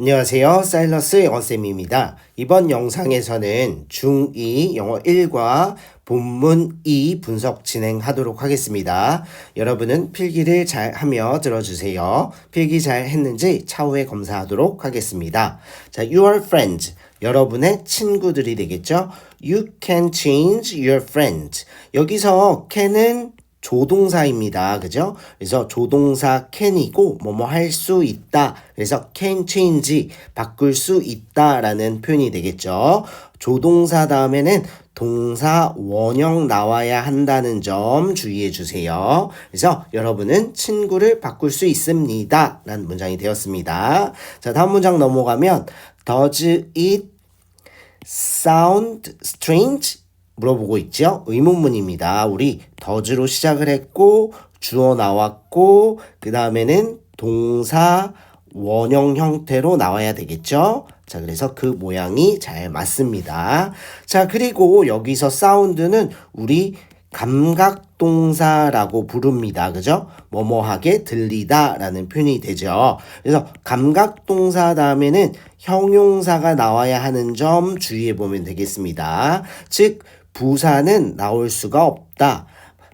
안녕하세요. 사일러스 영어쌤입니다. 이번 영상에서는 중2 영어 1과 본문 2 분석 진행하도록 하겠습니다. 여러분은 필기를 잘 하며 들어주세요. 필기 잘 했는지 차후에 검사하도록 하겠습니다. 자, your friends. 여러분의 친구들이 되겠죠? You can change your friends. 여기서 can은 조동사입니다. 그죠? 그래서 조동사 can이고 뭐뭐 할 수 있다. 그래서 can change 바꿀 수 있다라는 표현이 되겠죠. 조동사 다음에는 동사 원형 나와야 한다는 점 주의해 주세요. 그래서 여러분은 친구를 바꿀 수 있습니다. 라는 문장이 되었습니다. 자, 다음 문장 넘어가면 does it sound strange? 물어보고 있죠? 의문문입니다. 우리 더즈로 시작을 했고 주어 나왔고 그 다음에는 동사 원형 형태로 나와야 되겠죠? 자, 그래서 그 모양이 잘 맞습니다. 자, 그리고 여기서 사운드는 우리 감각동사라고 부릅니다. 그죠? 뭐뭐하게 들리다 라는 표현이 되죠. 그래서 감각동사 다음에는 형용사가 나와야 하는 점 주의해 보면 되겠습니다. 즉, 부사는 나올 수가 없다.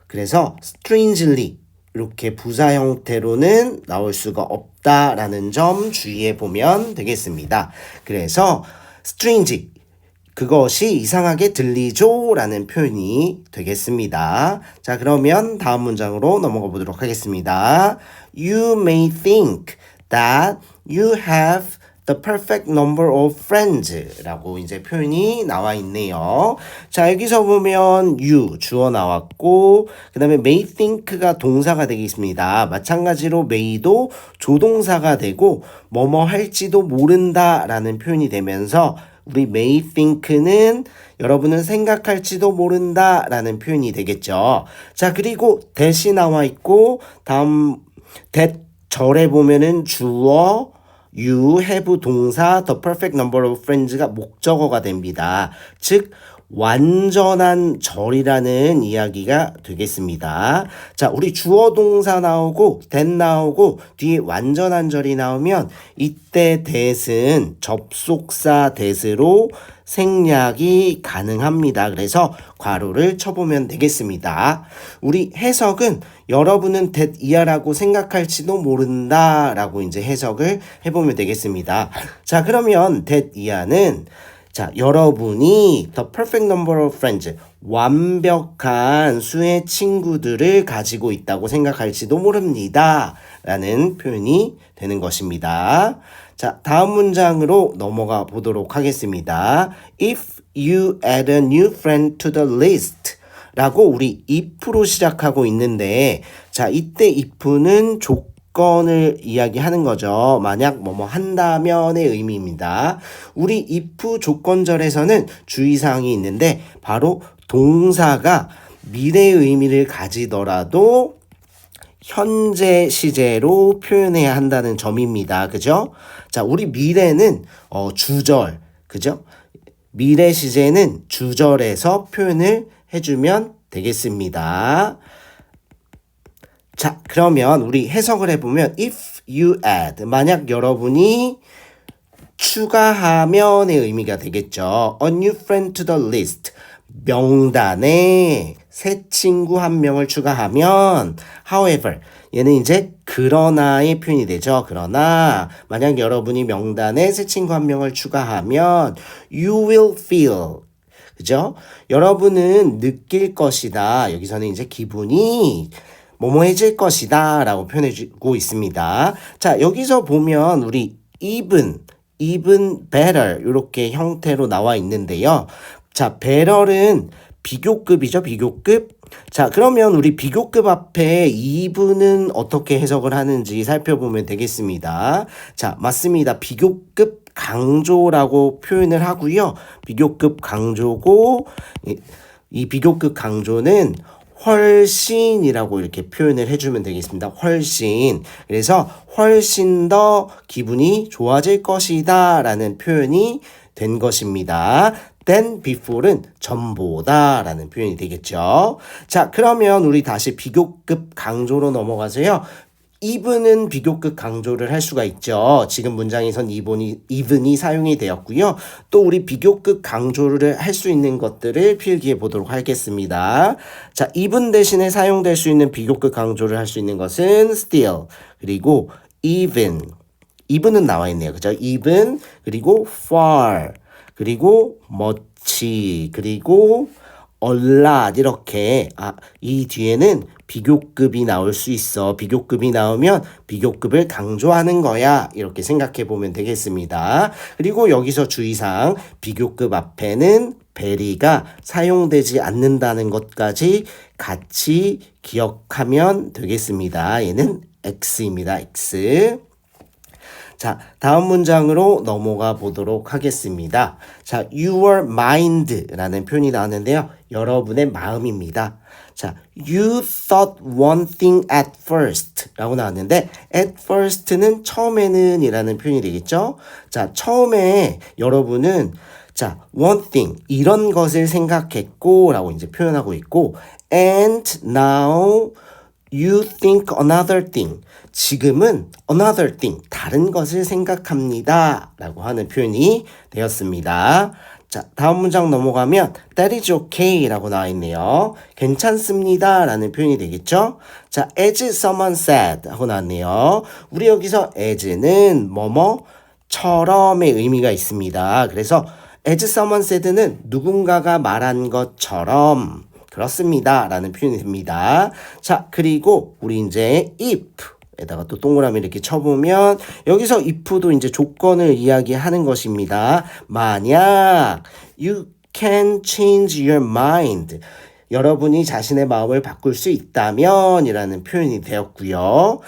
그래서 strangely 이렇게 부사 형태로는 나올 수가 없다라는 점 주의해 보면 되겠습니다. 그래서 strange 그것이 이상하게 들리죠 라는 표현이 되겠습니다. 자, 그러면 다음 문장으로 넘어가 보도록 하겠습니다. You may think that you have the perfect number of friends 라고 이제 표현이 나와 있네요. 자, 여기서 보면 you 주어 나왔고, 그 다음에 may think가 동사가 되겠습니다. 마찬가지로 may도 조동사가 되고, 뭐뭐 할지도 모른다 라는 표현이 되면서, 우리 may think는 여러분은 생각할지도 모른다 라는 표현이 되겠죠. 자, 그리고 that이 나와 있고, 다음 that 절에 보면은 주어, you have 동사 the perfect number of friends가 목적어가 됩니다. 즉 완전한 절이라는 이야기가 되겠습니다. 자, 우리 주어 동사 나오고 that 나오고 뒤에 완전한 절이 나오면 이때 that은 접속사 that으로 생략이 가능합니다. 그래서 괄호를 쳐보면 되겠습니다. 우리 해석은 여러분은 that 이하라고 생각할지도 모른다라고 이제 해석을 해보면 되겠습니다. 자, 그러면 that 이하는 자, 여러분이 the perfect number of friends, 완벽한 수의 친구들을 가지고 있다고 생각할지도 모릅니다. 라는 표현이 되는 것입니다. 자, 다음 문장으로 넘어가 보도록 하겠습니다. If you add a new friend to the list 라고 우리 if로 시작하고 있는데 자, 이때 if는 조건 을 이야기하는 거죠. 만약 뭐뭐 한다면의 의미입니다. 우리 if 조건절에서는 주의사항이 있는데 바로 동사가 미래의 의미를 가지더라도 현재 시제로 표현해야 한다는 점입니다. 그죠? 자, 우리 미래는 어, 주절, 그죠? 미래 시제는 주절에서 표현을 해주면 되겠습니다. 자, 그러면 우리 해석을 해보면 if you add 만약 여러분이 추가하면의 의미가 되겠죠. A new friend to the list 명단에 새 친구 한 명을 추가하면 however 얘는 이제 그러나의 표현이 되죠. 그러나 만약 여러분이 명단에 새 친구 한 명을 추가하면 you will feel 그죠? 여러분은 느낄 것이다. 여기서는 이제 기분이 뭐뭐해질 것이다 라고 표현해주고 있습니다. 자, 여기서 보면 우리 even, even better 이렇게 형태로 나와 있는데요. 자, better은 비교급이죠, 비교급. 자, 그러면 우리 비교급 앞에 even은 어떻게 해석을 하는지 살펴보면 되겠습니다. 자, 맞습니다. 비교급 강조라고 표현을 하고요. 비교급 강조고, 이, 이 비교급 강조는 훨씬이라고 이렇게 표현을 해주면 되겠습니다. 훨씬. 그래서 훨씬 더 기분이 좋아질 것이다 라는 표현이 된 것입니다. than before는 전보다 라는 표현이 되겠죠. 자, 그러면 우리 다시 비교급 강조로 넘어가서요. Even은 비교급 강조를 할 수가 있죠. 지금 문장에선 even이, even이 사용이 되었고요. 또 우리 비교급 강조를 할 수 있는 것들을 필기해 보도록 하겠습니다. 자, even 대신에 사용될 수 있는 비교급 강조를 할 수 있는 것은 still, 그리고 even. even은 나와 있네요. 그죠? even, 그리고 far, 그리고 much, 그리고 lot 이렇게 아, 이 뒤에는 비교급이 나올 수 있어. 비교급이 나오면 비교급을 강조하는 거야. 이렇게 생각해 보면 되겠습니다. 그리고 여기서 주의사항 비교급 앞에는 베리가 사용되지 않는다는 것까지 같이 기억하면 되겠습니다. 얘는 X입니다. X. 자, 다음 문장으로 넘어가 보도록 하겠습니다. 자, your mind라는 표현이 나왔는데요. 여러분의 마음입니다. 자, you thought one thing at first 라고 나왔는데, at first는 처음에는 이라는 표현이 되겠죠? 자, 처음에 여러분은 자, one thing, 이런 것을 생각했고, 라고 이제 표현하고 있고, and now you think another thing. 지금은 another thing, 다른 것을 생각합니다. 라고 하는 표현이 되었습니다. 자, 다음 문장 넘어가면 that is okay 라고 나와 있네요. 괜찮습니다. 라는 표현이 되겠죠? 자, as someone said 하고 나왔네요. 우리 여기서 as는 뭐뭐처럼의 의미가 있습니다. 그래서 as someone said는 누군가가 말한 것처럼 그렇습니다. 라는 표현이 됩니다. 자, 그리고 우리 이제 if 에다가 또 동그라미 이렇게 쳐보면 여기서 if도 이제 조건을 이야기하는 것입니다. 만약 you can change your mind 여러분이 자신의 마음을 바꿀 수 있다면 이라는 표현이 되었고요.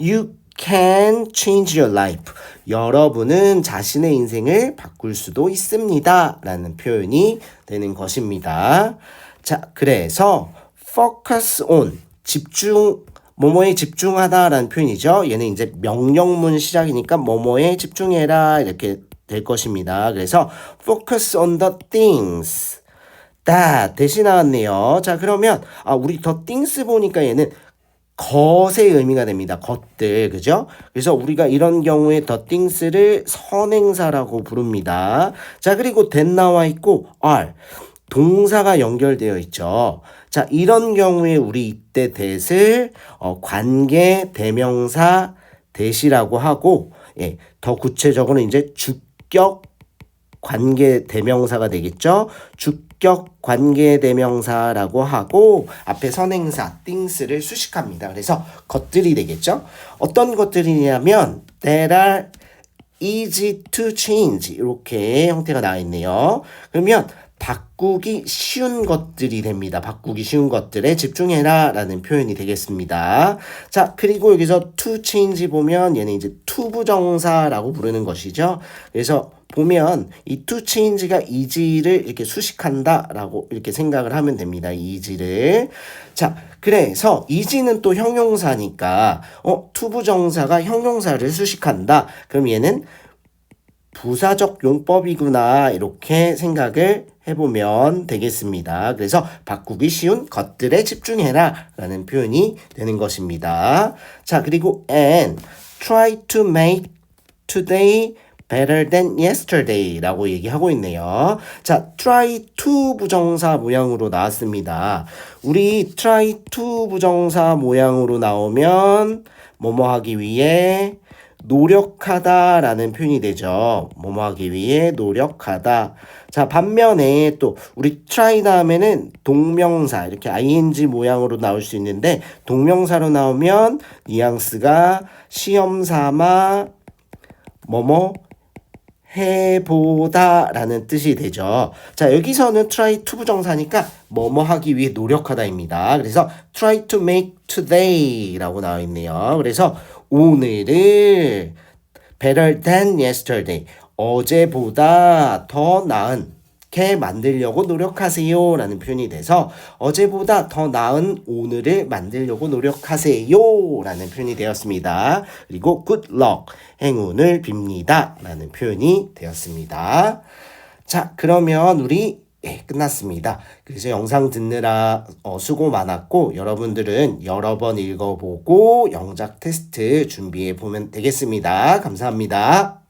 you can change your life 여러분은 자신의 인생을 바꿀 수도 있습니다. 라는 표현이 되는 것입니다. 자, 그래서 focus on 집중 뭐뭐에 집중하다라는 표현이죠. 얘는 이제 명령문 시작이니까 뭐뭐에 집중해라 이렇게 될 것입니다. 그래서 focus on the things that 대신 나왔네요. 자, 그러면 아 우리 the things 보니까 얘는 것의 의미가 됩니다. 것들, 그죠? 그래서 우리가 이런 경우에 the things를 선행사라고 부릅니다. 자, 그리고 that 나와 있고 are 동사가 연결되어 있죠. 자, 이런 경우에 우리 이때 that을 어, 관계 대명사 that이라고 하고 예, 더 구체적으로는 이제 주격 관계 대명사가 되겠죠. 주격 관계 대명사라고 하고 앞에 선행사 things를 수식합니다. 그래서 것들이 되겠죠. 어떤 것들이냐면 that are easy to change 이렇게 형태가 나와 있네요. 그러면 바꾸기 쉬운 것들이 됩니다. 바꾸기 쉬운 것들에 집중해라 라는 표현이 되겠습니다. 자, 그리고 여기서 to change 보면 얘는 이제 to 부정사라고 부르는 것이죠. 그래서 보면 이 to change가 easy를 이렇게 수식한다 라고 이렇게 생각을 하면 됩니다. easy를. 자, 그래서 easy는 또 형용사니까 어, to 부정사가 형용사를 수식한다. 그럼 얘는 부사적 용법이구나 이렇게 생각을 해보면 되겠습니다. 그래서 바꾸기 쉬운 것들에 집중해라 라는 표현이 되는 것입니다. 자 그리고 and try to make today better than yesterday 라고 얘기하고 있네요. 자, try to 부정사 모양으로 나왔습니다. 우리 try to 부정사 모양으로 나오면 뭐뭐 하기 위해 노력하다라는 표현이 되죠. 뭐뭐 하기 위해 노력하다. 자, 반면에 또 우리 try 다음에는 동명사 이렇게 ing 모양으로 나올 수 있는데 동명사로 나오면 뉘앙스가 시험 삼아 뭐뭐 해보다라는 뜻이 되죠. 자, 여기서는 try to 부정사니까 뭐뭐 하기 위해 노력하다입니다. 그래서 try to make today라고 나와 있네요. 그래서 오늘을 better than yesterday 어제보다 더 나은 게 만들려고 노력하세요 라는 표현이 돼서 어제보다 더 나은 오늘을 만들려고 노력하세요 라는 표현이 되었습니다. 그리고 good luck 행운을 빕니다 라는 표현이 되었습니다. 자 그러면 우리 예, 끝났습니다. 그래서 영상 듣느라 어, 수고 많았고 여러분들은 여러 번 읽어보고 영작 테스트 준비해 보면 되겠습니다. 감사합니다.